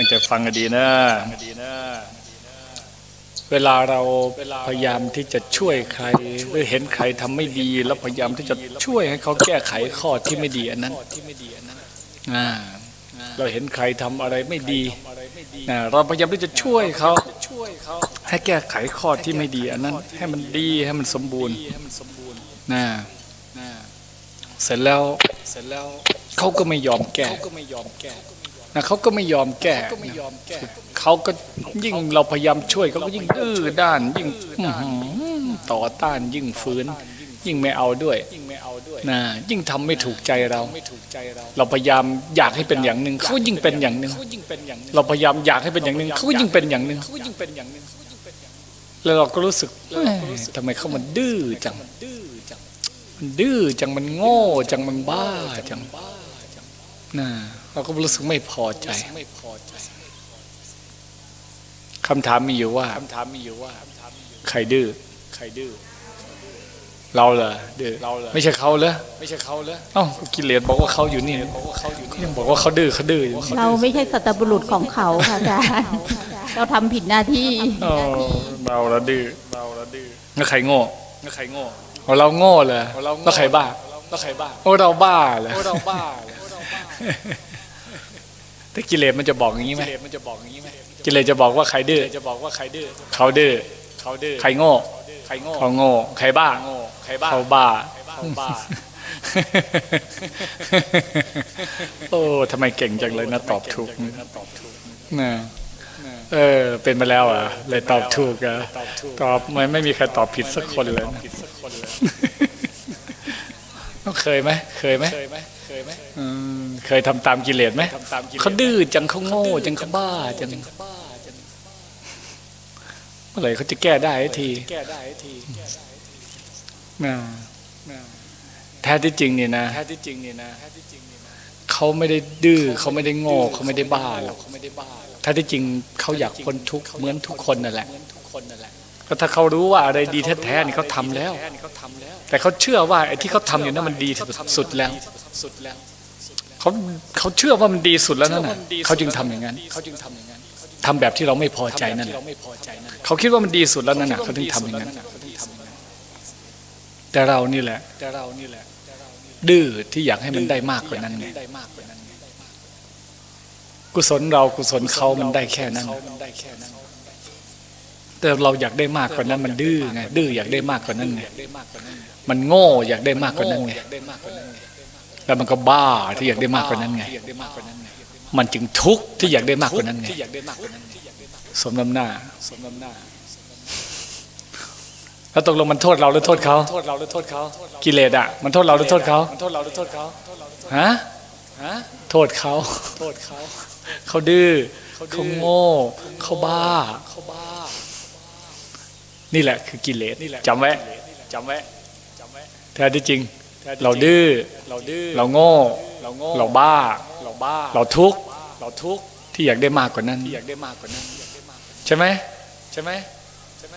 ตั้งใจฟังกันดีนะ เวลาเราพยายามที่จะช่วยใครหรือเห็นใครทำไม่ดี แล้วพยายามที่จะช่วยให้เขาแก้ไขข้อที่ไม่ดีอันนั้นเราเห็นใครทำอะไรไม่ดีเราพยายามที่จะช่วยเขาให้แก้ไขข้อที่ไม่ดีอันนั้น ให้มันดีให้มันสมบูรณ์นะเสร็จแล้วเขาก็ไม่ยอมแก้ นะเขาก็ไม่ยอมแก้เขาก็ยิ่งเราพยายามช่วยเขาก็ยิ่งดื้อด้าน ยิ่งอื้อหือต่อต้านยิ่งฝืนยิ่งไม่เอาด้วยนะยิ่งทำไม่ถูกใจเรา เราพยายามอยากให้เป็นอย่างหนึ่งเขายิ่งเป็นอย่างหนึ่งเราพยายามอยากให้เป็นอย่างหนึ่งเขาก็ยิ่งเป็นอย่างหนึ่งแล้วเราก็รู้สึกเอ้ยทำไมเขามันดื้อจังมันดื้อจังมันโง่จังมันบ้าจังนะ เราก็รู้สึกไม่พอใจคำถามมีอยู่ว่าคำถามมีอยู่ว่า ใครดื้อใครดื้อเราเหรอดื้อเราเหรอไม่ใช่เขาเหรอไม่ใช่เขาเหรอเอ้ากิเลสบอกว่าเขาอยู่นี่บอกว่าเขาอยู่นี่ยังบอกว่าเขาดื้อเขาดื้ออยู่เราไม่ใช่สัตบุรุษของเขาค่ะอาจารย์เราทำผิดหน้าที่อ๋อเราละดื้อเราละดื้อแล้วใครโง่แล้วใครโง่เอาเราโง่เลยแล้วใครบ้าแล้วใครบ้าโอ้เราบ้าเลยโอ้เราบ้าแต่กิเลส มันจะบอกอย่างนี้ไหมกิเลสมันจะบอกอย่างนี้ไหมกิเลสจะบอกว่าใครดื้อจะบอกว่าใครดื้อเขาดื้อเขาดื้อใครโง่ใครโง่เขาโง่ใครบ้าโง่ใครบ้าเขาบ้าเขาบ้าโอ้ทำไมเก่งจังเลยนะตอบถูกนะเออ เป็นมาแล้วอะ เลยตอบถูกอะตอบไม่ไม่มีใครตอบผิดสักคนเลยนะต้องเคยไหมเคยไหมอืม เคยทำตามกิเลสไหมเขาดื้อจังเขาโง่จังเขาบ้าจังเมื่อไหร่เขาจะแก้ได้ทีนะแท้ที่จริงเนี่ยนะแท้ที่จริงเนี่ยนะเขาไม่ได้ดื้อเขาไม่ได้โง่เขาไม่ได้บ้าหรอกแท้ที่จริงเขาอยากพ้นทุกข์เหมือนทุกคนนั่นแหละก็ถ้าเขารู้ว่าอะไรดีแท้ๆนี่เขาทำแล้ว แต่เขาเชื่อว่าไอ้ที่เขาทำอยู่นั้นมันดีสุดแล้ว เขาเขาเชื่อว่ามันดีสุดแล้วนั่นน่ะเขาจึงทำอย่างนั้นเขาจึงทำอย่างนั้นทำแบบที่เราไม่พอใจนั่นแหละเขาคิดว่ามันดีสุดแล้วนั่นน่ะเขาถึงทำอย่างนั้นแต่เรานี่แหละแต่เรานี่แหละ ดื้อที่อยากให้มันได้มากกว่านั้นไงกุศลเรากุศลเขามันได้แค่นั้น แต่เราอยากได้มากกว่านั้น มันดื้อไงดื้ออยากได้มากกว่านั้นไงมันโง่อยากได้มากกว่านั้นไง แล้วมันก็บ้าที่อยากได้มากกว่านั้นไง มันจึงทุกข์ที่อยากได้มากกว่านั้นไงสมน้ำหน้าแล้วตกลงมันโทษเราหรือโทษเขาโทษเราหรือโทษเขากิเลสอะ มันโทษเราหรือโทษเขาโทษเราหรือโทษเขาฮะฮะโทษเขาโทษเขาเขาดื้อเขาโง่เขาบ้าเขาบ้า นี่แหละคือกิเลสจำไว้จำไว้จำไว้แท้ที่จริง เราดื้อเราดื้อเราโง่เราโง่เราบ้าเราบ้าเราทุกข์เราทุกข์ที่อยากได้มากกว่านั้นที่อยากได้มากกว่านั้นใช่ไหมใช่ไหมใช่ไหม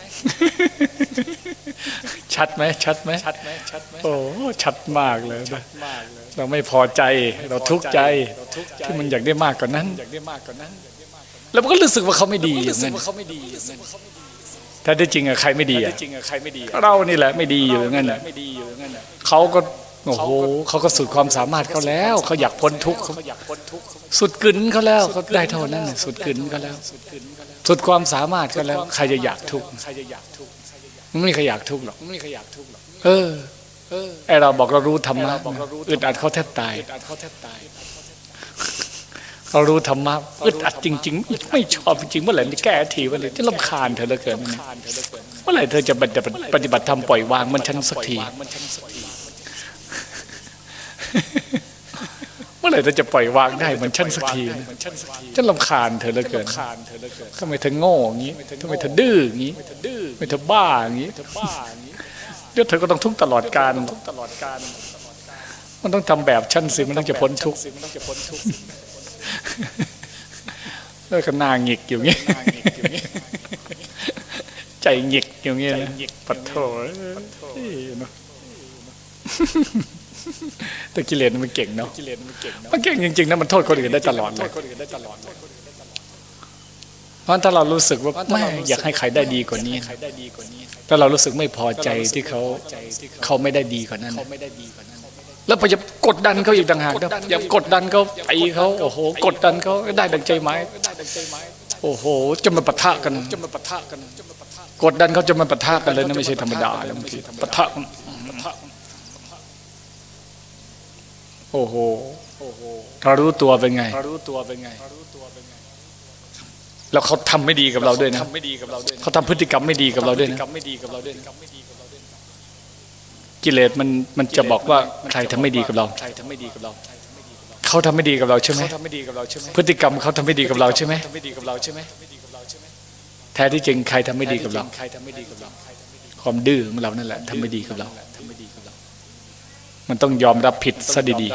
ชัดไหมชัดไหมชัดไหมชัดไหมโอ้ชัดมากเลยนะเราไม่พอใจเราทุกข์ใจที่มันอยากได้มากกว่านั้นอยากได้มากกว่านั้น แล้วมันก็รู้สึกว่าเขาไม่ดีอย่างนั้น ถ้าได้จริงอะใครไม่ดีอะเรานี่แหละไม่ดีอยู่อย่างนั้นเขาก็โอ้โหเขาก็สุดความสามารถเขาแล้ว เขาอยากพ้นทุกข์เขาสุดกึนเขาแล้วเขาได้เท่านั้นน่ะสุดกึนเขาแล้ว สุดความสามารถเขาแล้ว ใครจะอยากทุกข์มันไม่มีใครอยากทุกข์หรอกไม่มีใครอยากทุกข์หรอกเออไอเราบอกเรารู้ธรรมะอึดอัดเขาแทบตาย เรารู้ธรรมะอึดอัดจริงๆไม่ชอบจริงๆเมื่อไหร่จะแก้ทีเมื่อไหร่จะลำคาญเธอเหลือเกินเมื่อไหร่เธอจะปฏิบัติธรรมปล่อยวางมันฉันสักทีเมื่อไหร่เธอจะปล่อยวางได้เหมือนฉันสักทีฉันลำคาญเธอเหลือเกินทำไมเธอโง่อย่างนี้ทำไมเธอดื้ออย่างนี้ทำไมเธอบ้าอย่างนี้เดี๋ยวเธอก็ต้องทุกข์ตลอดการมันต้องทำแบบฉันสิมันต้องจะพ้นทุกข์ แล้วก็หน้าหงิกอยู่งี้ใจหงิกอยู่งี้นะปัดโถเนาะแต่กิเลสมันเก่งเนาะมันเก่งจริงๆนะมันโทษคนอื่นได้ตลอดเลยราะถ้าเรารู้สึกว่าไม่อยากให้ใครได้ดีกว่านี้ถ้าเรารู้สึกไม่พอใจที่เขาเขาไม่ได้ดีกว่านั้น แล้วพยายามกดดันเขาอีกต่างหากนะพยายามกดดันเขาไปเขาโอ้โห กดดันเขาได้ดังใจไหมโอ้โหจะมาปะทะกันจะมาปะทะกัน กดดันเขาจะมาปะทะกันเลยนะไม่ใช่ธรรมดานะบางทีปะทะกันโอ้โหเรารู้ตัวเป็นไงเรารู้ตัวเป็นไงแล้วเขาทำไม่ดีกับเราด้วยนะเขาทำพฤติกรรมไม่ดีกับเราด้วยนะ กิเลสมันมันจะบอกว่าใครทำไม่ดีกับเราใครทำไม่ดีกับเรา เขาทำไม่ดีกับเราใช่ไหมพฤติกรรมเขาทำไม่ดีกับเราใช่ไหมแท้ที่จริงใครทำไม่ดีกับเรา ความดื้อของเรานั่นแหละทำไม่ดีกับเรา มันต้องยอมรับผิดซะดี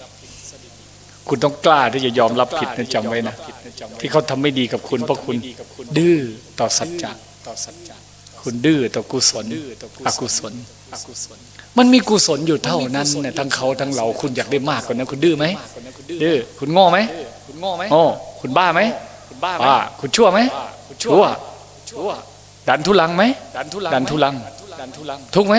ๆคุณต้องกล้าที่จะยอมรับผิดนะจำไว้นะที่เขาทำไม่ดีกับคุณเพราะคุณดื้อต่อสัจจะ คุณดื้อต่อกุศลอกุศล มันมีกุศลอยู่เท่านั้นเนี่ยทั้งเขาทั้งเราคุณอยากได้มากกว่านั้นคุณดื้อไหมดื้อคุณโง่ไหมคุณโง่ไหมโง่คุณบ้าไหมคุณบ้าบ้าคุณชั่วไหมชั่วชั่วดันทุลังไหมดันทุลังดันทุลังดันทุลังทุกไหม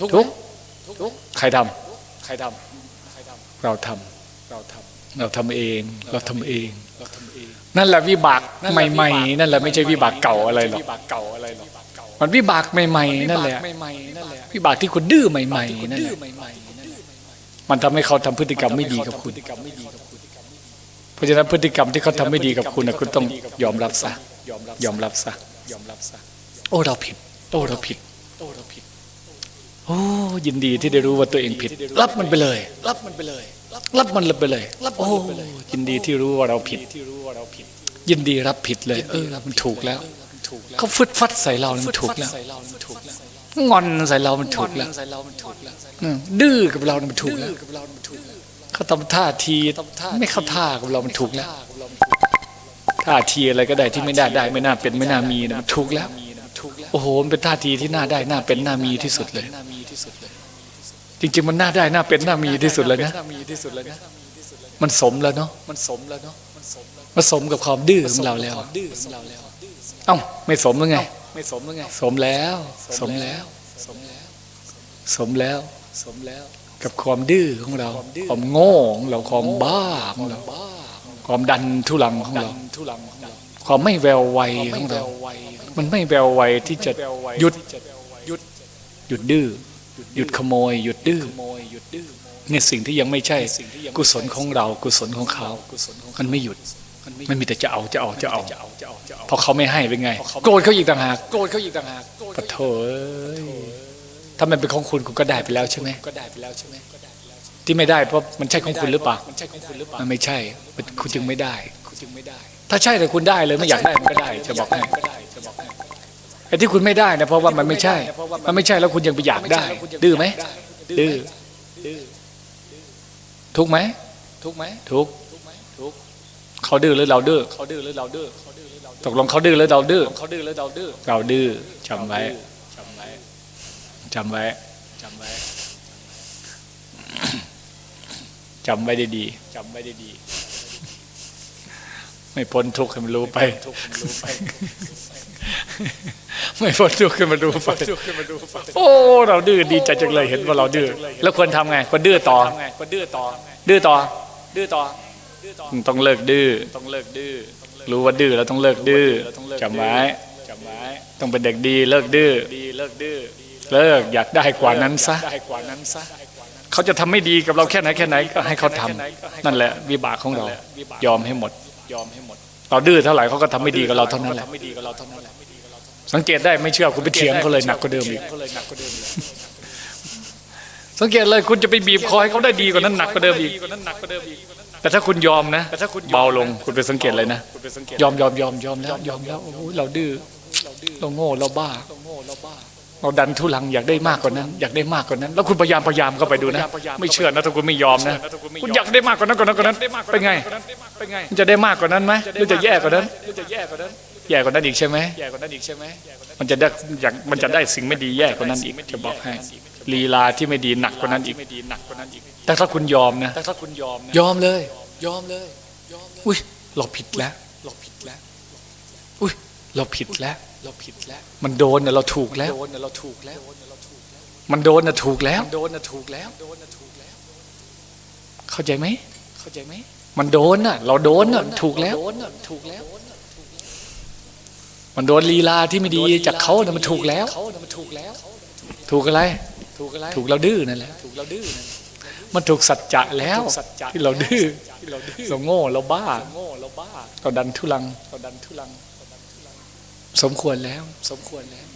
ทุกทุกใครทำใครทำเราทำเราทำเราทำเองเราทำเอง เราทำเองนั่นแหละวิบากใหม่ๆ นั่นแหละไม่ใช่วิบากเก่าอะไรหรอก วิบากเก่าอะไรหรอกมันวิบากใหม่ๆนั่นแหละวิบากที่คุณดื้อใหม่ๆนั่นแหละมันทำให้เขาทำพฤติกรรมไม่ดีกับคุณ เพราะฉะนั้นพฤติกรรมที่เขาทำไม่ดีกับคุณนะคุณต้องยอมรับซะยอมรับซะยอมรับซะโอ้เราผิดโอ้เราผิดโอ้เราผิดโอ้ยินดีที่ได้รู้ว่าตัวเองผิด รับมันไปเลย รับมันไปเลย รับมันไปเลยโอ้ยินดีที่รู้ว่าเราผิดยินดีรับผิดเลย เออมันถูกแล้ว เขาฟึดฟัดใส่เรามันถูกแล้วงอนใส่เรามันถูกแล้วอืมดื้อกับเรามันถูกแล้วเขาทำท่าทีไม่เข้าท่ากับเรามันถูกแล้วท่าทีอะไรก็ได้ที่ไม่ได้ได้ไม่น่าเป็นไม่น่ามีนะมันถูกแล้วโอ้โหมันเป็นท่าทีที่น่าได้น่าเป็นน่ามีที่สุดเลย จริง ๆ มันน่าได้น่าเป็นน่ามีที่สุดเลยนะมันสมแล้วเนาะมันสมแล้วเนาะมันสมกับความดื้อของเราแล้ว เอ้าไม่สมหรือไงไม่สมหรือไงสมแล้ว สมแล้ว สมแล้ว สมแล้ว สมแล้ว กับความดื้อของเรา ความโง่ของเราความบ้าของเราความดันทุลังของเรา ความไม่แววไวของเรา มันไม่แววไวที่จะหยุดหยุดหยุดดื้อหยุดขโมย หยุดดื้อเนี่ยสิ่งที่ยังไม่ใช่ กุศลของเรา กุศลของเขา มันไม่หยุด มันมีแต่จะเอาจะเอาจะเอาพอเขาไม่ให้เป็นไง โกรธเขาอีกต่างหากโกรธเขาอีกต่างหากปะโถเอ้ยถ้ามันเป็นของคุณคุณก็ได้ไปแล้วใช่ไหมก็ได้ไปแล้วใช่ไหมที่ไม่ได้เพราะมันใช่ของคุณหรือเปล่ามันใช่ของคุณหรือเปล่ามันไม่ใช่คุณจึงไม่ได้คุณจึงไม่ได้ ถ้าใช่แต่คุณได้เลยไม่อยากได้มันก็ได้ จะบอกให้ไอ้ที่คุณไม่ได้นะเพราะว่ามันไม่ใช่ มันไม่ใช่แล้วคุณยังไปอยากได้ ดื้อไหมดื้อทุกไหมทุกไหมทุก เขาดื้อหรือเราดื้อเขาดื้อหรือเราดื้อตกลงเขาดื้อหรือเราดื้อเขาดื้อหรือเราดื้อเราดื้อจำไว้จำไว้จำไว้จำไว้จำไว้ดีๆจำไว้ดีๆไม่พ้นทุกข์ให้มันรู้ไป ไม่พ้นทุกข์ให้มันรู้ไปโอ้เราดื้อดีใจจังเลยเห็นว่าเราดื้อแล้วควรทำไงควรดื้อต่อควรดื้อต่อดื้อต่อดื้อต่อ ต้องเลิกดื้อต้องเลิกดื้อรู้ว่าดื้อแล้วต้องเลิกดื้อจำไว้จำไว้ต้องเป็นเด็กดีเลิกดื้อดีเลิกดื้อเลิกอยากได้กว่านั้นซะได้กว่านั้นซะเขาจะทำไม่ดีกับเราแค่ไหนแค่ไหนก็ให้เขาทำนั่นแหละวิบากของเรายอมให้หมดยอมให้หมดเราดื้อเท่าไหร่เขาก็ทำไม่ดีกับเราเท่านั้นแหละสังเกตได้ไม่เชื่อคุณไปเถียงเขาเลยหนักกว่าเดิมอีกสังเกตเลยคุณจะไปบีบคอให้เขาได้ดีกว่านั้นหนักกว่าเดิมอีก แต่ถ้าคุณยอมนะเบาลงคุณไปสังเกตเลยนะยอมยอมยอมยอมแล้วยอมแล้วโอ้โหเราดื้อเราโง่เราบ้า เราดันทุลังอยากได้มากกว่านั้น อยากได้มากกว่านั้น แล้วคุณพยายามพยายามเข้าไปดูนะ ไม่เชื่อนะถ้าคุณไม่ยอมนะคุณอยากได้มากกว่านั้นกว่านั้นกว่านั้นเป็นไงมันจะได้มากกว่านั้นไหมหรือจะแย่กว่านั้นแย่กว่านั้นอีกใช่ไหมมันจะได้อยากมันจะได้สิ่งไม่ดีแย่กว่านั้นอีกจะบอกให้ลีลาที่ไม่ดีหนักกว่านั้นอีก แต่ถ้าคุณยอมนะแต่ถ้าคุณยอมยอมเลย ยอมเลยอุ้ยเราผิดแล้วเราผิดแล้วเราผิดแล้ว เราผิดแล้ว มันโดนน่ะเราถูกแล้วโดนน่ะเราถูกแล้ว มันโดนน่ะถูกแล้วโดนน่ะถูกแล้วโดนน่ะถูกแล้ว เข้าใจไหมเข้าใจไหมมันโดนน่ะ เราโดนน่ะถูกแล้วโดนน่ะถูกแล้ว มันโดนลีลาที่ไม่ดีจากเขาน่ะมันถูกแล้ว ถูกแล้วถูกอะไร ถูกอะไร ถูกเราดื้อนั่นแหละถูกเราดื้อ มันถูกสัจจะแล้วที่เราดื้อเราโง่เราบ้าเราดันทุลังเราดันทุลัง สมควรแล้ว สมควรแล้ว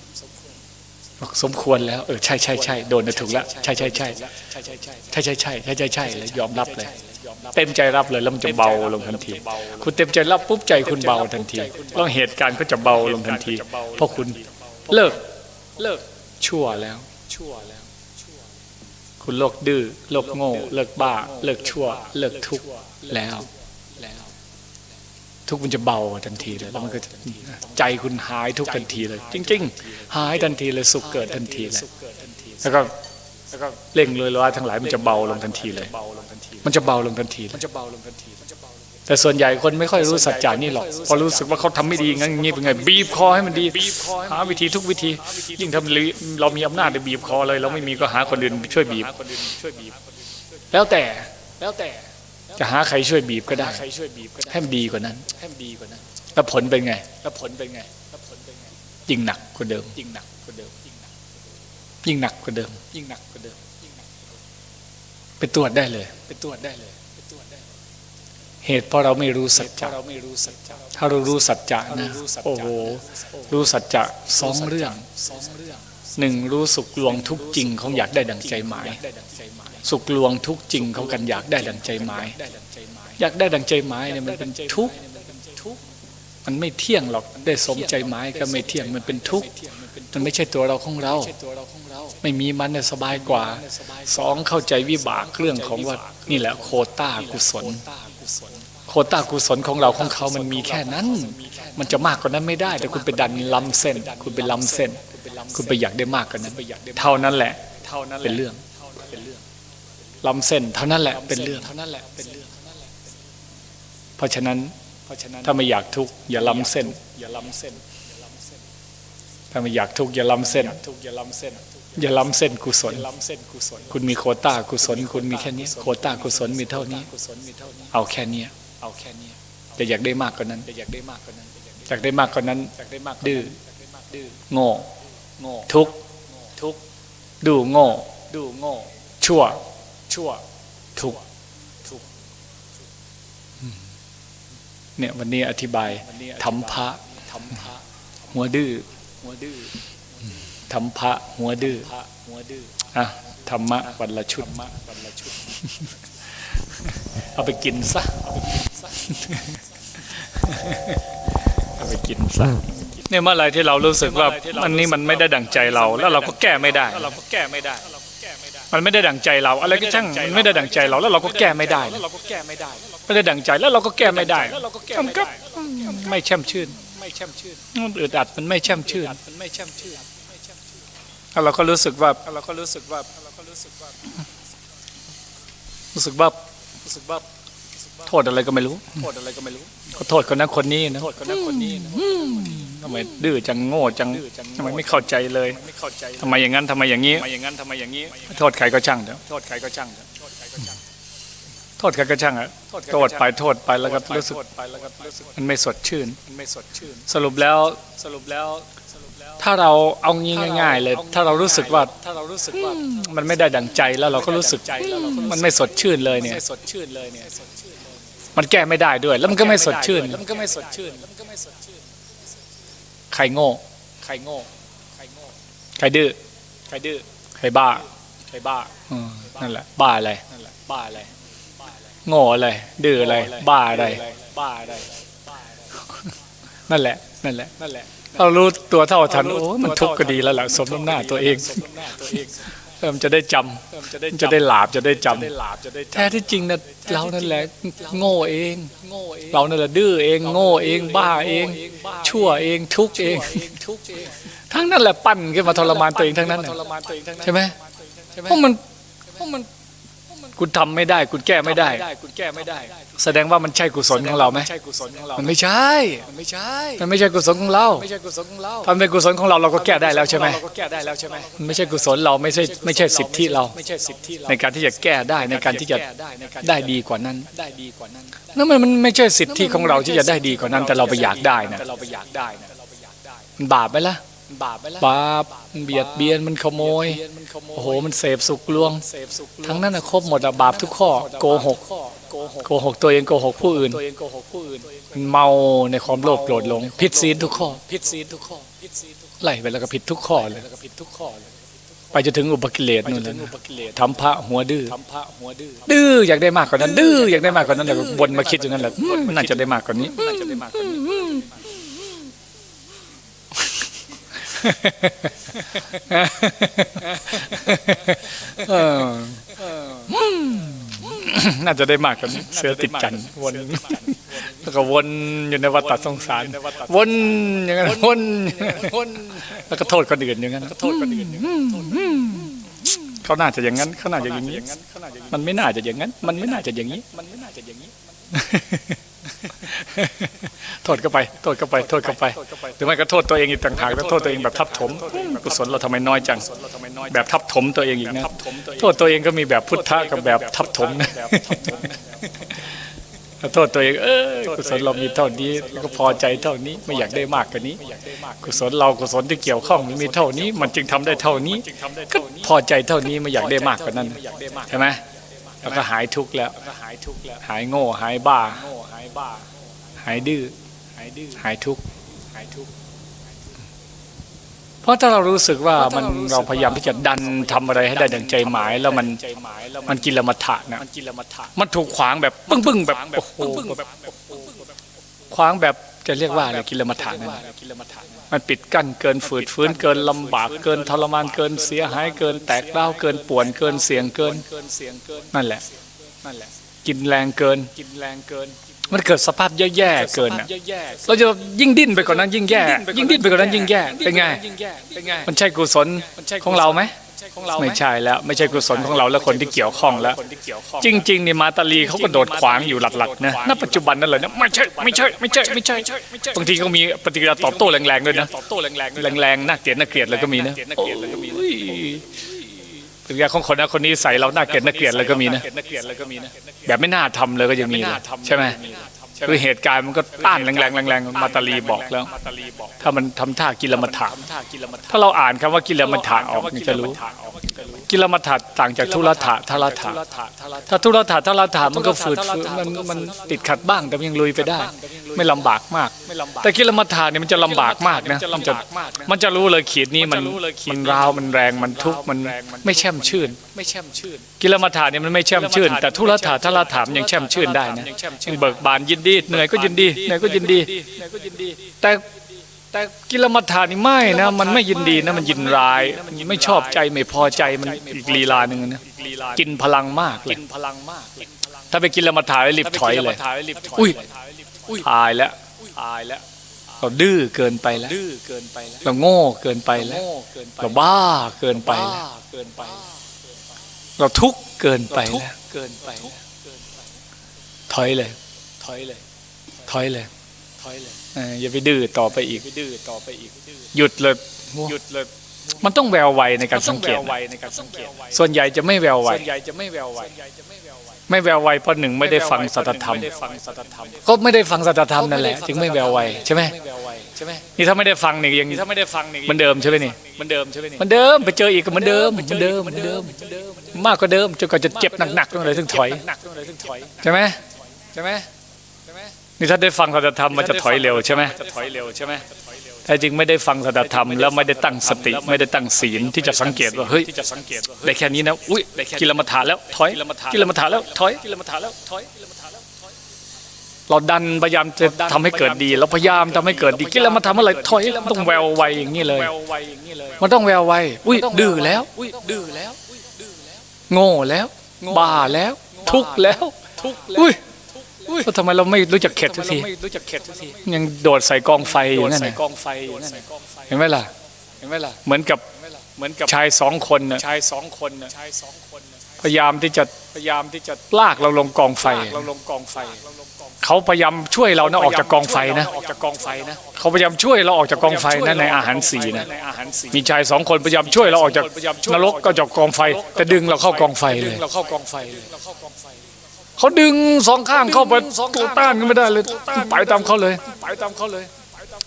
สมควรแล้ว เออใช่ใช่ใช่โดนนะถูกแล้วใช่ใช่ใช่ใช่ใช่ใช่ใช่ใช่ใช่ใช่ใช่ใช่เลยยอมรับเลย เต็มใจรับเลยแล้วมันจะเบาลงทันที คุณเต็มใจรับปุ๊บใจคุณเบาทันทีแล้วเหตุการณ์ก็จะเบาลงทันที เพราะคุณเลิกเลิกชั่วแล้วชั่วแล้ว คุณเลิกดื้อเลิกโง่ เลิกบ้า เลิกชั่ว เลิกทุกข์แล้ว ทุกข์มันจะเบาทันทีเลยแล้วมันก็ใจคุณหายทุกทันทีเลย จริง ๆ หายทันทีเลยสุขเกิดทันทีเลยแล้วก็แล้วก็เร่งเลยว่าทั้งหลายมันจะเบาลงทันทีเลย มันจะเบาลงทันทีมันจะเบาลงทันที แต่ส่วนใหญ่คนไม่ค่อยรู้สัจจานี่หรอก พอรู้สึกว่าเขาทำไม่ดีงั้นอย่างงี้เป็นไง บีบคอให้มันดีหาวิธีทุกวิธี ยิ่งทำเรามีอำนาจในบีบคอเลย เราไม่มีก็หาคนอื่นช่วยบีบ แล้วแต่แล้วแต่จะหาใครช่วยบีบก็ได้ให้มันดีกว่านั้นให้มันดีกว่านั้น แล้วผลเป็นไง แล้วผลเป็นไงแล้วผลเป็นไงยิ่งหนักกว่าเดิมยิ่งหนักกว่าเดิมยิ่งหนักกว่าเดิมยิ่งหนักกว่าเดิมไปตรวจได้เลย ไปตรวจได้เลย เหตุเพราะเราไม่รู้สัจจะเรารู้สัจจะถ้าเรารู้สัจจะนะโอ้โหรู้สัจจะสองเรื่องหนึ่งรู้สุขลวงทุกจริงของอยากได้ดังใจหมาย สุขลวงทุกจริงของกันอยากได้ดังใจหมาย อยากได้ดังใจหมายเนี่ยมันเป็นทุกข์มันไม่เที่ยงหรอกได้สมใจหมายก็ไม่เที่ยงมันเป็นทุกข์มันไม่ใช่ตัวเราของเรา ไม่มีมันเนี่ยสบายกว่าสองเข้าใจวิบากเรื่องของว่านี่แหละโคต้ากุศล โคต้ากุศลของเราของเขามันมีแค่นั้น มันจะมากกว่านั้นไม่ได้ แต่คุณไปดันล้ำเส้น คุณไปล้ำเส้น คุณไปอยากได้มากกว่านั้น เท่านั้นแหละเป็นเรื่องล้ำเส้น เท่านั้นแหละเป็นเรื่อง เพราะฉะนั้นถ้าไม่อยากทุกข์อย่าล้ำเส้น ถ้าไม่อยากทุกข์อย่าล้ำเส้น อย่าล้ำเส้นอย่าล้ำเส้นกุศล คุณมีโควต้ากุศล คุณมีแค่นี้ โควต้ากุศลมีเท่านี้ เอาแค่เนี้ยเอาแค่เนี้ยจะอยากได้มากกว่านั้นจะอยากได้มากกว่านั้นอยากได้มากกว่านั้นดื้อโง่ทุกข์ทุกข์ดูโง่ดูโง่ชั่ว ชั่ว ทุกข์ทุกข์เนี่ยวันนี้อธิบายธรรมพระหัวดื้อหัวดื้อ ธรรมพระหัวดื้ออะธรรมะวันละชุด เอาไปกินซะ เอาไปกินซะเนี่ยเมื่อไหรที่เรารู้สึกว่ามันนี่มันไม่ได้ดั่งใจเรา แล้วเราก็แก้ไม่ได้ เราก็แก้ไม่ได้ มันไม่ได้ดั่งใจเรา อะไรก็ช่างมันไม่ได้ดั่งใจเราแล้วเราก็แก้ไม่ได้เราก็แก้ไม่ได้ไม่ได้ดั่งใจแล้วเราก็แก้ไม่ได้มันก็ไม่แช่มชื่น ไม่แช่มชื่นมันอึดอัดมันไม่แช่มชื่นมันไม่แช่มชื่นแล้ว เราก็รู้สึกว่าเราก็รู้สึกว่าเราก็รู้สึกว่ารู้สึกว่ารู้สึกว่าโทษอะไรก็ไม่รู้โทษอะไรก็ไม่รู้ก็โทษคนนั้นคนนี้นะโทษคนนั้นคนนี้นะทำไมดื้อจังโง่จังทำไมไม่เข้าใจเลยทำไมอย่างนั้นทำไมอย่างนี้ทำไมอย่างนั้นทำไมอย่างนี้ โทษใครก็ช่างเถอะโทษใครก็ช่างเถอะโทษใครก็ช่างโทษใครก็ช่างอะโทษไปโทษไปแล้วก็รู้สึกมันไม่สดชื่นมันไม่สดชื่นสรุปแล้วสรุปแล้ว ถ้าเราเอางี้ง่าย ๆ เลยถ้าเรารู้สึกว่าถ้าเรารู้สึกว่ามันไม่ได้ดังใจแล้วเราก็รู้สึกมันไม่สดชื่นเลยเนี่ยสดชื่นเลยเนี่ยมันแก้ไม่ได้ด้วย แล้วมันก็ไม่สดชื่นแล้วมันก็ไม่สดชื่นแล้วมันก็ไม่สดชื่นใครโง่ใครโง่ใครโง่ใครดื้อใครดื้อใครบ้าใครบ้าอืมนั่นแหละ บ้าอะไรนั่นแหละบ้าอะไรโง่อะไรดื้ออะไร บ้าอะไรบ้าอะไรนั่นแหละ นั่นแหละนั่นแหละ เรารู้ตัวเท่าทันโอ้มันทุกข์ก็ดีแล้วล่ะสมน้ำหน้าตัวเองเริ่มจะได้จำจะได้หลาบจะได้จำแท้ที่จริงนะเรานั่นแหละโง่เอง เรานั่นแหละดื้อเอง โง่เอง บ้าเอง ชั่วเองทุกข์เอง ทั้งนั้นแหละปั้นขึ้นมาทรมานตัวเองทั้งนั้นน่ะใช่ไหมเพราะมันเพราะมัน คุณทำไม่ได้คุณแก้ไม่ได้ คุณแก้ไม่ได้ แสดงว่ามันใช่กุศลของเราไหมใช่กุศลของเรามันไม่ใช่ มันไม่ใช่ มันไม่ใช่กุศลของเราไม่ใช่กุศลของเราถ้ามันเป็นกุศลของเราเราก็แก้ได้แล้วใช่ไหมเราก็แก้ได้แล้วใช่ไหมมันไม่ใช่กุศลเราไม่ใช่ไม่ใช่สิทธิเราไม่ใช่สิทธิเราในการที่จะแก้ได้ในการที่จะแก้ได้ในการได้ดีกว่านั้นได้ดีกว่านั้นนั่นมันมันไม่ใช่สิทธิของเราที่จะได้ดีกว่านั้น แต่เราไปอยากได้นะแต่เราไปอยากได้นะมันบาปไหมล่ะ บาปไหมล่ะบาปมันเบียดเบียนมันขโมยเบีนมันขโมย โอ้โห มันเสพสุกลวงเสพสุขทั้งนั้นนะครบหมดอะบาปทุกข้อ โกหกข้อโกหกโกหกตัวเองโกหกผู้อื่นตัวเองโกหกผู้อื่นมันเมาในความโลภโกรธหลงผิดศีลทุกข้อผิดศีลทุกข้อผิดศีลทุกข้อ ไล่ไปแล้วก็ผิดทุกข้อเลยแล้วก็ผิดทุกข้อเลยไปจนถึงอุปกิเลสไปนู่จนนเลถึยงอุปกิเลสทำพระหัวดื้อทำพระหัวดื้อ ดื้ออยากได้มากกว่านั้น ดื้ออยากได้มากกว่านั้นแล้วก็วนมาคิดอย่างนั้นแหละอืมมันน่าจะได้มากกว่านี้ น่าจะได้มากกว่านี้เออน่าจะได้มากกว่านี้เสือติดกันวนแล้วก็วนอยู่ในวัฏสงสาร วนอย่างนั้นวนวนแล้วก็โทษคนอื่นอย่างนั้นโทษคนอื่นอย่างนั้นเขาน่าจะอย่างนั้นเขาน่าจะอย่างนี้เขาน่าจะอย่างนั้นมันไม่น่าจะอย่างนั้น มันไม่น่าจะอย่างนี้มันไม่น่าจะอย่างนี้ โทษก็ไป โทษก็ไป โทษก็ไป หรือไม่ก็โทษตัวเองอีกต่างหากแล้วโทษตัวเองแบบทับถม กุศลเราทำไมน้อยจัง แบบทับถมตัวเองอีกนะ โทษตัวเองก็มีแบบพุทธะกับแบบทับถมนะโทษตัวเอง เออกุศลเรามีเท่านี้ก็พอใจเท่านี้ไม่อยากได้มากกว่านี้ กุศลเรากุศลที่เกี่ยวข้องมันมีเท่านี้ มันจึงทำได้เท่านี้ก็พอใจเท่านี้ไม่อยากได้มากกว่านั้นใช่ไหมแล้วก็หายทุกข์แล้ว หายโง่หายบ้า หายดื้อ หายดื้อหายทุกข์หายทุกข์เพราะถ้าเรารู้สึกว่ามันเราพยายามที่จะดันทำอะไรให้ได้ดังใจหมายแล้วมันใจหมายแล้วมันกินละมัทะนะมันกินละมัทะมันถูกขวางแบบปึ้งปึ้งๆแบบแบบโอ้โหปึ้งๆแบแบบบโอ้โหแบบขวางแบบจะเรียกว่าอะไรกินละมัทะนั่นว่าน่ะกินละมัทะมันปิดกั้นเกินฝืดฟื้นเกินลำบากเกินทรมานเกินเสียหายเกินแตกร้าวเกินป่วนเกินเสี่ยงเกินเกินเสียงเกินนั่นแหละนั่นแหละ กินแรงเกินกินแรงเกิน มันเกิดสภาพแย่ๆเกินสภาอะพแย่ๆเราจะยิ่งดิ้นไปกว่อนนั้นยิ่งแย่ ยิ่งดิ้นไปกว่อนนั้นยิ่งแย่เป็นไงยิ่งแย่ เป็นไง มันใช่กุศลมันใช่ของเราไหมใช่ของเราหไม่ใช่แล้วไม่ใช่กุศลของเราและคนที่เกี่ยวข้องแล้วคนที่เกี่ยวข้องจริงๆนี่มาตาลีเขาก็โดดขวางอยู่หลัดๆนะ ณ ปัจจุบันนั่นเลยนะไม่ใช่ไม่ใช่ ไม่ใช่ ไม่ใช่ ไม่ใช่ บางทีเขามีปฏิกิริยาตอบโต้แรงๆด้วยนะตอบโต้แรงๆด้วยแรงๆน่าเกลียดน่าเกลียดเลยก็มีนะ ปฏิกิริยาของคนนะคนนี้ใส่เราน่าเกลียดน่าเกลียดเลยก็มีนะน่าเกลียดเลยก็มีนะแบบไม่น่าทำเลยก็ยังมีใช่ไหมคือเหตุการณ์มันก็ต้านแรงๆแรงๆมาตาลีบอกแล้ว ถ้ามันทำท่ากิลมัฐะทำท่านละถ้าเราอ่านคำว่ากิลมัฐะออกนี่จะรู้ กินละมัฐะต่างจากทุรถะทาระถะถ้าทุรถะทาระถะมันก็ฝืดฝืนมันมันติดขัดบ้างแต่ยังลุยไปได้ ไม่ลำบากมากไม่ลำบาก แต่กินละมัฐะเนี่ยมันจะลำบากมากนะมันจะมันจะรู้เลยขีดนี้มันมันร้าวมันแรงมันทุกข์มันไม่แช่มชื่น ไม่แช่มชื่น กิลมัฐาเนี่ยมันไม่แช่มชื่น แต่ทุรถาทาราถามยังแช่มชื่นได้นะยังแช่มชื่นยังเบิกบานยินดีเหนื่อยก็ยินดีเหนื่อยก็ยินดีไหนก็ยินดีแต่ แต่กิลมัฐานี่ไม่นะมันไม่ยินดีนะมันยินร้ายมันไม่ชอบใจไม่พอใจมันอีกลีลาหนึ่งนะลีลากินพลังมากเลกิยนพลังมากถ้าไปกินละมัฐาแล้วรีบถอยเลยถ้าไปกินละมัทะแล้วรีบถอยอุ้ยอุ้ยตายแล้วตายแล้วเราดื้อเกินไปแล้วดื้อเกินไปแล้วเราโง่เกินไปแล้วโง่เกินไปเราบ้าเกินไปบ้าแล้วเกินไปเราทุกข์เกินไปทุกแล้วข์เกินไปแล้วถอยเลย ถอยเลยถอยเลยถอยเลยเอออย่าไปดื้อต่อไปอีกไม่ดื้อต่อไปอีก หยุดเลยหยุดเลยมันต้องแววไวในการมันต้สัองงแวเกตวไวนะในการสังเกตส่วนใหญ่จะไม่แววไวส่วนใหญ่จะไม่แววไวไม่แววไวเพราะหนึ่งไม่ได้ฟังสัจธรรมไม่ได้ฟังสัจธรรม ก็ไม่ได้ฟังสัจธรรมนั่นแหละจึงไม่แววไวใช่ไหมไม่แววไวใช่ไหมนี่ถ้าไม่ได้ฟังนี่ยังนี่ถ้าไม่ได้ฟังนี่เหมันเดิมใช่ไหมนี่เหมันเดิมใช่ไหมนี่เหมันเดิมไปเจออีกก็เหมันเดิมเหมันเดิมเหมันเดิม มากกว่าเดิมจนกว่าจะเจ็บหนักๆต้องเลยถึงถอยหนักต้องเลยถึงถอยใช่ไหมใช่ไหม นี่ถ้าได้ฟังสัจธรรมมันจะถอยเร็วใช่ไหมจะถอยเร็วใช่ไหมแต่จริงไม่ได้ฟังสัจธรรมแล้วไม่ได้ตั้งสติไม่ได้ตั้งศีลที่จะสังเกตว่าเฮ้ยที่จะสังเกตว่าได้แค่นี้นะอุ้ยกินละมาถาแล้วถอยกินละมาถาแล้วถอยกินละมัทะแล้วถอยกินละมัทะแล้วถอยเราดันพยายามจะทำให้เกิดดีเราพยายามทำให้เกิดดีกินแล้วมาทำอะไรถอยต้องแววไวอย่างนี้เลยแววไวอย่างนี้เลย มันต้องแววไวอุ้ยดื้อแล้วอุ้ยดื้อแล้วอุ้ยดื้อแล้ว โง่แล้ว บ้าแล้ว ทุกข์แล้วทุกข์แล้ว อุ้ยแล้วทำไมเราไม่รู้จักเข็ดทุกทีทำไมราไม่รู้จักเข็ดทุกทียังโดดใส่กองไฟอโดย่างนนั้นใส่น่ะกองไฟอยู่นั่นน่ะเห็นไหมล่ะเห็นไหมล่ะเหมือนกับเหมือนกับชายสองคนน่ะชายสองคนน่ะชายสองคนน่ะพพยายามที่จะพยายามที่จะลากเราลงกองไฟลากเราลงกองไฟ เขาพยายามช่วยเรานะออกจากกองไฟนะออกจากกองไฟนะเขาพยายามช่วยเราออกจากกองไฟนะในอาหารสีนะในอาหารสีมีชายสองคนพยายามช่วยเราออกจากนรกก็จากกองไฟ แต่ดึงเราเข้ากองไฟเลดึงย เราเข้ากองไฟเลยเขาดึงสองข้างเข้าไปตัวต้านกันไม่ได้เลยไปตามเขาเลยไปตามเขาเลย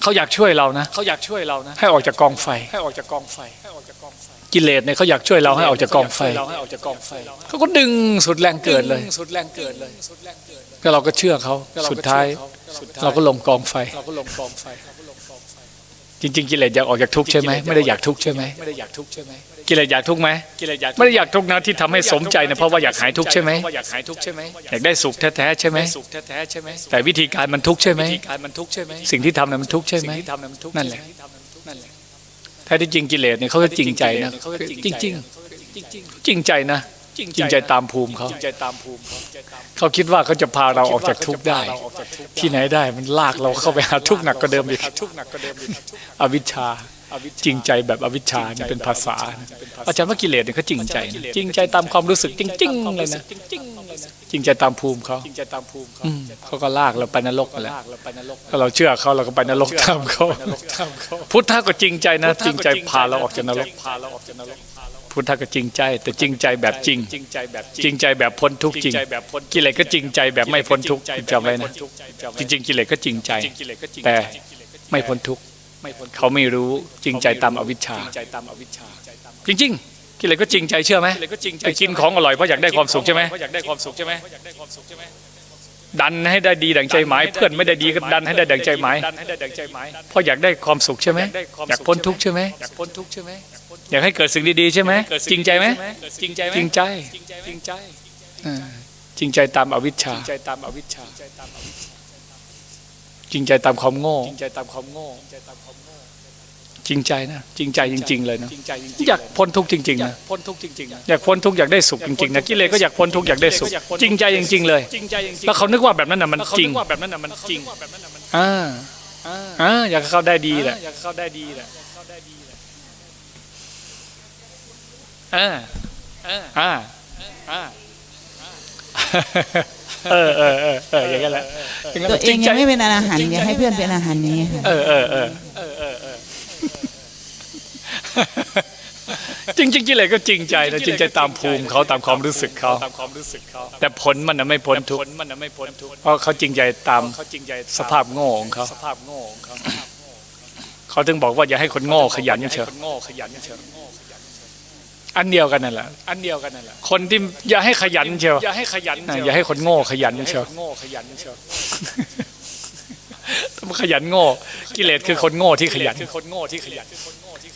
เขาอยากช่วยเรานะเขาอยากช่วยเรานะให้ออกจากกองไฟ ให้ออกจากกองไฟให้ออกจากกองไฟกิเลสเนี่ยเขาอยากช่วยเราให้ออกจากกองไฟเราให้ออกจากกองไฟเขาก็ดึงสุดแรงเกิดเลยสุดแรงเกิดเลยสุดแรงเกิดก็เราก็เชื่อเขาแล้วเรสุดท้ายสุดท้าย เราก็ลงกองไฟ จริงๆกิเลสอยากออกจากทุกข์ใช่ไหมไม่ได้อยากทุกข์ใช่ไหมไม่ได้อยากทุกข์ใช่ไหมกิเลสอยากทุกข์ไหมกิเลสอยากไม่ได้อยากทุกข์นะที่ทำให้สมใจนะเพราะว่าอยากหายทุกข์ใช่ไหมเพราะอยากหายทุกข์ใช่ไหมอยากได้สุขแท้ๆใช่ไหมสุขแท้ๆใช่ไหมแต่วิธีการมันทุกข์ใช่ไหมวิธีการมันทุกข์ใช่ไหมสิ่งที่ทำนั้นมันทุกข์ใช่ไหมสิ่งที่ทำนั้นมันทุกข์นั่นแหละใช่ไมนั่นแหละแท้ที่จริงกิเลสเนี่ยเขาก็จริงใจนะเขาก็จริงจริงๆจริงจริงจริงใจนะ จริงจริงใจตามภูมิเขาจริงใจตามภูมิเขาเขาคิดว่าเขาจะพาเราออกจากทุกข์ได้เราออกจากทุกข์ที่ไหนได้มันลากเราเข้าไปหาทุกข์หนักกว่าเดิมอีกทุกข์หนักกว่าเดิมอีกอวิชชาอวิชชาจริงใจแบบอวิชชานี่เป็นภาษานะอาจารย์ว่ากิเลสเนี่ยเขาจริงใจนะจริงใจตามความรู้สึกจริงๆเลยนะจริงๆเลยนะจริงใจตามภูมิเขาจริงใจตามภูมิเขาอืมเขาก็ลากเราไปนรกนั่นแหละลากเราไปนรกถ้าเราเชื่อเขาเราก็ไปนรกตามเขานรกตามเขาพุทธะก็จริงใจนะ จริงใจพาเราออกจากนรก พาเราออกจากนรกพุทธะก็จริงใจ แต่จริงใจแบบจริง จริงใจแบบจริงใจแบบพ้นทุกข์จริงใจแบบพ้นกิเลสก็จริงใจแบบไม่พ้นทุกข์จำไว้นะจริง ๆ กิเลสก็จริงใจจริงกิเลสก็จริงแต่ไม่พ้นทุกข์ไม่พ้นเขาไม่รู้จริงใจตามอวิชชาจริงใจตามอวิชชา จริง ๆ กิเลสก็จริงใจเชื่อไหมกิเลสก็จริงใจไปกินของอร่อยเพราะอยากได้ความสุขใช่ไหม ด้ความสุขใช่ไหมอยากได้ความสุขใช่ไหมดันให้ได้ดีดังใจหมาย เพื่อนไม่ได้ดีก็ดันให้ได้ดังใจหมายดันให้ได้ดังใจหมายเพราะอยากได้ความสุขใช่ไหมได้ความอยากพ้นทุกข์ใช่ไหมอยากพ้นทุกข์ใช่ไหมอยากให้เกิดสิ่งดีๆใช่ไหมเกิดสิ่จริงใจไหมจริงใจไหมจริงใจจริงใจอ่าจริงใจตามอวิชชาจริงใจตามอวิชชาจริงใจตามความโง่จริงใจตามความโง่ จริงใจตามความโง่จริงใจนะจริงใจจริง ๆ เลยนะจริงใจจริงอยากพ้นทุกข์จริงๆอยานะกพ้นทุกข์จริงๆนะอยากพ้นทุกข์อยากได้สุขจริงๆนะกิเลสก็อยากพ้นทุกข์อยากได้สุขจริงใจจริง ๆ เลยจริงใจจริงๆแล้วเขานึกว่าแบบนั้นน่ะมันแล้วเขาจริงนึกว่าแบบนั้นน่ะมันจริงอ่าอ่าอ่าอยากให้เขาได้ดีแหละอยากเข้าได้ดีแหละอ่าอ่าอ่าอ่าเออเออเออเอออย่างนั้นแหละอย่างนั้นตัแหวละเอจริงงใจยังไม่เป็นอาหารอย่าให้เพื่อนเป็นอาหารอย่างนี้ค่ะเออเออเออเออ เออเออจริงๆกิเลสก็จริงใจนะจริงใจตามภูมิเขาตามความรู้สึกเขาตามความรู้สึกเขาแต่ผลมันน่ะไม่พ้นแต่ทุกผข์ลมันน่ะไม่พ้นทุกข์เพราะเขาจริงใจตามเขาจริงใจสภาพโง่ของเขาสภาพโง่ของเขาเขาถึงบอกว่าอย่าให้คนโง่ขยันให้เชียวคนโง่ขยันเชียวอันเดียวกันนั่นแหละอันเดียวกันนั่นแหละคนที่อย่าให้ขยันเชียวอย่าให้ขยันนะเชียวอย่าให้คนโง่ขยันอย่าให้เชียว มันขยันโง่กิเลสคือคนโง่ที่ขยันคือคนโง่ที่ขยัน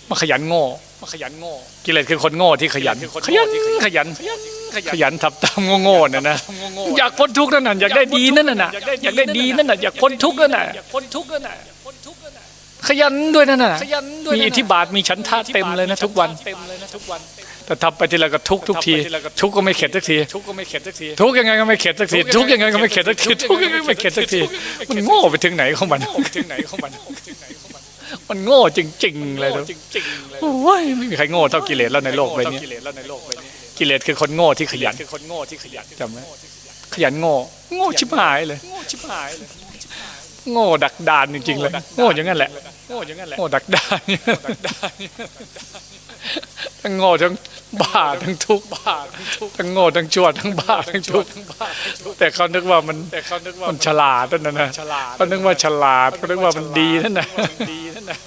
มาขยันโง่มาขยันโง่กิเลสคือคนโง่ที่ขยันกิเลสคือคนขโง่ยันที่ขยัน ขยันขยันขยันทับตามโง่ๆน่ะนะโง่อยากพ้นทุกข์นั่นน่ะอยากได้ดีนั่นน่ะอยากได้ดีนั่นน่ะอยากพ้นทุกข์นั่นน่ะอยากพ้นทุกข์นั่นน่ะพ้นทุกข์นั่นน่ะขยันด้วยนั่นน่ะขยันด้วยมีอิทธิบาทมีฉันทะเต็มเลยนะทุกวัน เต็มเลยนะทุกวันแต่ทำไปทีละก็ทุกข์ทุกทีทำไปทีละก็ทุกข์ก็ไม่เข็ดสักทีทุกข์ก็ไม่เข็ดสักทีทุกข์ยังไงก็ไม่เข็ดสักทีทุกข์ยังไงก็ไม่เข็ดสักทีทุกข์ยังไงก็ไม่เข็ดสักทีมันโง่ไปถึงไหนของมันโง่ไปถึงไหนของมันโง่ไปถึงไหนของมันมันโง่จริงๆเลยโง่นะจริงๆเลยโอ้ยไม่มีใครโง่เท่ากิเลสแล้วในโลกใบนี้กิเลสแล้วในโลกใบนี้กิเลสคือคนโง่ที่ขยันคือคนโง่ที่ขยันจำไว้ขยันโง่โง่ชิบหายเลยโง่ชิบหายเลย โง่ดักดานจริงๆเลย โง่อย่างนั้นแหละโง่อย่างนั้นแหละโง่ดักดาน ทั้งโง่ทั้งบ้าทั้งทุกข์บ้าทั้งทุกข์ทั้งโง่ทั้งชั่วทั้งบ้าทั้งทุกข์ทั้งบ้าทั้งทุกข์แต่เขานึกว่ามันแต่เขานึกว่ามันฉลาดนั่นนะนะฉลาดเขานึกว่าฉลาดเขานึกว่ามันดีนั่นนะมันดีนั่นน่ะ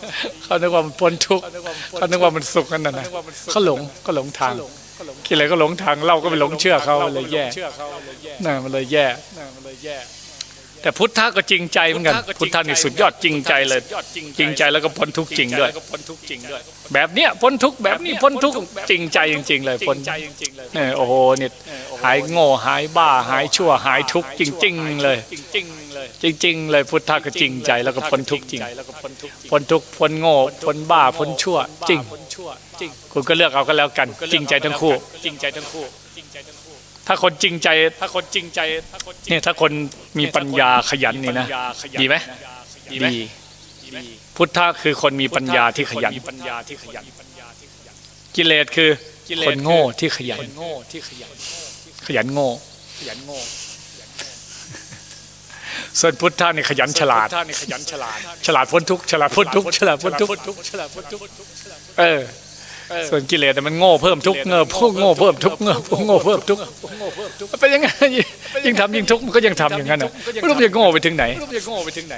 เขานึกว่ามันพ้นทุกข์เขานึกว่ามันพ้นเขานึกว่ามันสุขนั่นน่ะนะนึกว่ามันสุขเขาหลงก็หลงทางหลงก็หลงกิเลสก็หลงทางเราก็ไปหลงเชื่อเขาเลยแย่เชื่อเขาเลยแย่น่ะมันเลยแย่น่ะมันเลย แย่แต่พุทธะก็จริงใจเหมือนกัน พุทธะนี่สุดยอดจริงใจเลยยอดจริงจริงใจแล้วก็พ้นทุกข์จริงด้วยแล้วก็พ้นทุกข์จริงด้วย แบบเนี้ยพ้นทุกข์แบบนี้พ้นทุกข์จริงใจจริง ๆ เลยจริพ้นงใจจริงๆเลยเนี่ยโอ้โหเนี่ยเออโอ้โหายโง่หายบ้าหายชั่วหายทุกข์จริงๆเลยจริง ๆ เลย จริง ๆ เลยพุทธะก็จริงใจแล้วก็พ้นทุกข์จริงแล้วก็พ้นทุกข์จริงพ้นทุกข์พ้นโง่พ้นบ้าพ้นชั่วจริงพ้นชั่ว จริง คุณก็เลือกเอาก็แล้วกัน จริงใจทั้งคู่จริงใจทั้งคู่จริงใจทั้งคู่ ถ้าคนจริงใจ ถ้าคนจริงใจถ้าคนจริงเนี่ยถ้าคนมีปัญญาขยันนี่นะปัญญาขยันดีไหมดีไหมดีดีพุทธะคือคนมีปัญญาที่ขยันมีปัญญาที่ขยันกิเลสคือกิเลสคนโง่ที่ขยันคนโง่ที่ขยันขยันโง่ขยันโง่ส่วนพุทธะนี่ขยันฉลาดท่านนี่ขยันฉลาดฉลาดพ้นทุกข์ฉลาดพ้นทุกข์ฉลาดพ้นทุกข์ทุกข์ฉลาดพ้นทุกข์เออ ส่วนกิเลสน่ะมันโง่เพิ่มทุกข์เงอพวกโง่เพิ่มทุกข์เงอพวกโง่เพิ่มทุกข์มันเป็นยังไงยิ่งทำยิ่งทุกข์มันก็ยังทำอย่างนั้นอะไม่รู้มันจะโง่ไปถึงไหนไม่รู้จะโง่ไปถึงไหน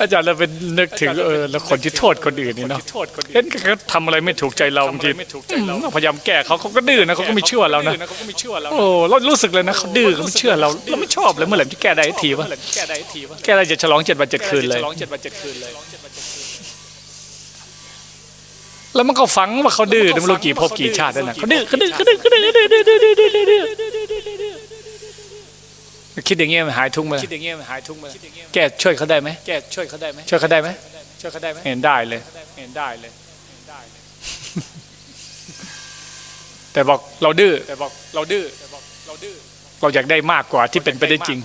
อาจารย์เราเป็นนึกถึงเออแล้วคนที่โทษคนอื่นนี่เนาะโทษคนอื่นเห็นเขาทำอะไรไม่ถูกใจเราบางทีทำอะไรไม่ถูกใจเราอืมพยายามแก้เขาเขาก็ดื้อนะเขาก็ไม่เชื่อเรานะเขาก็ไม่เชื่อเราโอ้เรารู้สึกเลยนะเขาดื้อเขาไม่เชื่อเราเราไม่ชอบเลยเมื่อไหร่จะแก้ได้ทีวะแก้ได้ทีวะแก้ได้จะฉลองเจ็ดวันเจ็ดคืนเลย แล้วมันก็ฝังว่าเขาดื้อไม่รู้กี่พบกี่ชาติได้นะเขาดื้อเขาดื้อเขาดื้อเขาดื้อเขาดื้อเขาดื้อเขาดื้อเขาดื้อดื้อดื้อเคิดอย่างเงี้ยมันหายทุกข์ไหมคิดอย่างเงี้ยมันหายทุกข์ไหมแกช่วยเขาได้ไหมแกช่วยเขาได้ไหมช่วยเขาได้ไหมช่วยเขาได้ไหมเห็นได้เลยเห็นได้เลย แต่บอกเราดื้อแต่บอกเราดื้อแต่บอกเราดื้อเราอยากได้มากกว่าที่เป็นไปได้จริง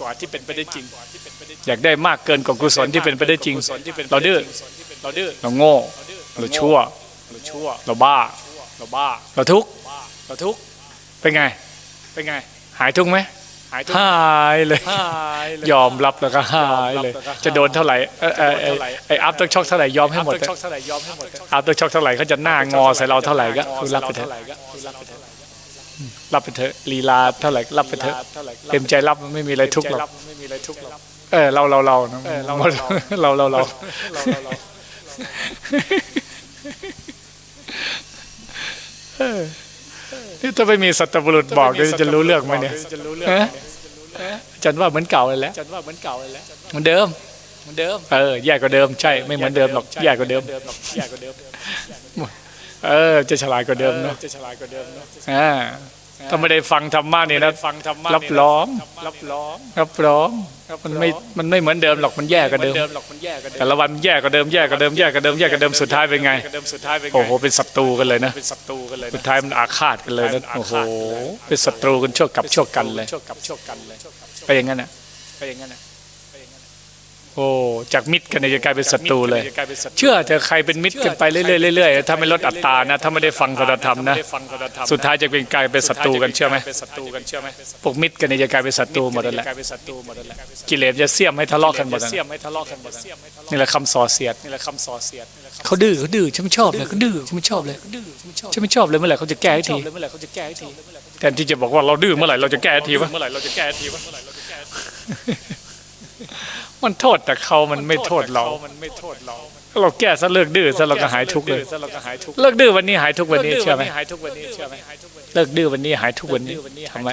อยากได้มากเกินกว่ากุศลที่เป็นไปได้จริง เราดื้อเราดื้อเราโง่ เราชั่ว เราชั่ว เราบ้า เราบ้า เราทุกข์ เราทุกข์ เป็นไง เป็นไง หายทุกข์ไหมหายทุกข์หายเลยหายเลย ยอมรับแล้วก็หายเลยยอมรับแล้วก็หายจะโดนเท่าไหร่เออเออเออไออัพต้องช็อกเท่าไหร่ยอมให้หมดอัพช็อกเท่าไหร่ยอมให้หมดอัพต้องช็อกเท่าไหร่เขาจะหน้างอใส่เราเท่าไหร่ก็คือรับไปเถอะรับไปเถอะรับไปเถอะลีลาเท่าไหร่รับไปเถอะเท่าไหร่เต็มใจรับมันไม่มีอะไรทุกข์หรอกไม่มีอะไรทุกข์หรอกเออเราเราเรานะเออเราเราเราเรา เราเราเรา นี่ถ้าไม่มีสัตบุรุษบอกเนี่ยจะรู้เรื่องไหมเนี่ยจะรู้เรื่องฮะอาจันว่าเหมือนเก่าเลยแหละจันว่าเหมือนเก่าเลยแหละเหมือนเดิมเหมือนเดิม เออแย่กว่าเดิมใช่ไม่เหมือนเดิมหรอกแย่กว่าเดิมหรอกแย่กว่าเดิมเออจะฉลาดกว่าเดิมเนาะจะฉลาดกว่าเดิมเนาะอ่า ถ้าไม่ได้ฟังธรรมะนี่นะฟังธรรมะรับรองรับรองรับรองมันไม่มันไม่เหมือนเดิมหรอกมันแย่กว่าเดิมเดิมหรอกมันแย่กว่าเดิม แต่ละวันแย่กว่าเดิมแย่กว่าเดิมแย่กว่าเดิมแย่กว่าเดิมสุดท้ายเป็นไงเดิมสุดท้ายเป็นไงโอ้โหเป็นศัตรูกันเลยนะเป็นศัตรูกันเลยสุดท้ายมันอาฆาตกันเลยนะโอ้โหเป็นศัตรูกันชั่วกับชั่วกันเลยชั่วกับชั่วกันเลยไปอย่างนั้นอะไปอย่างนั้นน่ะ โอ้จากมิตรกันเนี่ยจะกลายเป็นศัตรูเลยจะกลายเป็นศัตรูเชื่อเธอะใครเป็นมิตรกันไปเรื่อยๆเรื่อยๆถ้าไม่ลดอัตรานะถ้าไม่ได้ฟังสัจธรรมนะไได้ฟังสัจธรรมสุดท้ายจะเป็นกลายเป็นศัตรูกันเชื่อไหมเป็นศัตรูกันเชื่อไหมพวกมิตรกันเนี่ยจะกลายเป็นศัตรูหมดแล้วแหละกลายเป็นศัตรูหมดแล้วแหละกิเลสจะเสี่ยมให้ทะเลาะกันหมดจะแล้วเสียมให้ทะเลาะกันหมดนี่แหละคำส่อเสียดนี่แหละคำส่อเสียดเขาดื้อเขาดื้อฉันไม่ชอบเลยเขาดื้อฉันไม่ชอบเลยดื้อไม่ชอบฉันไม่ชอบเลยเมื่อไหร่เขาจะแก้ให้ชอทีบเลยเมื่อไหร่เขาจะแก้ให้ทีแทนที่จะบอกว่าเราดื้อเมื่อไหร่เราจะแก้ให้ทีวะเมันโทษแต่เขามันไม่โทษเรา เราแก้ซะเลิกดื้อซะเราก็หายทุกข์เลย เลิกดื้อวันนี้หายทุกวันนี้เชื่อไหมเลิกดื้อวันนี้หายทุกวันนี้ทำไม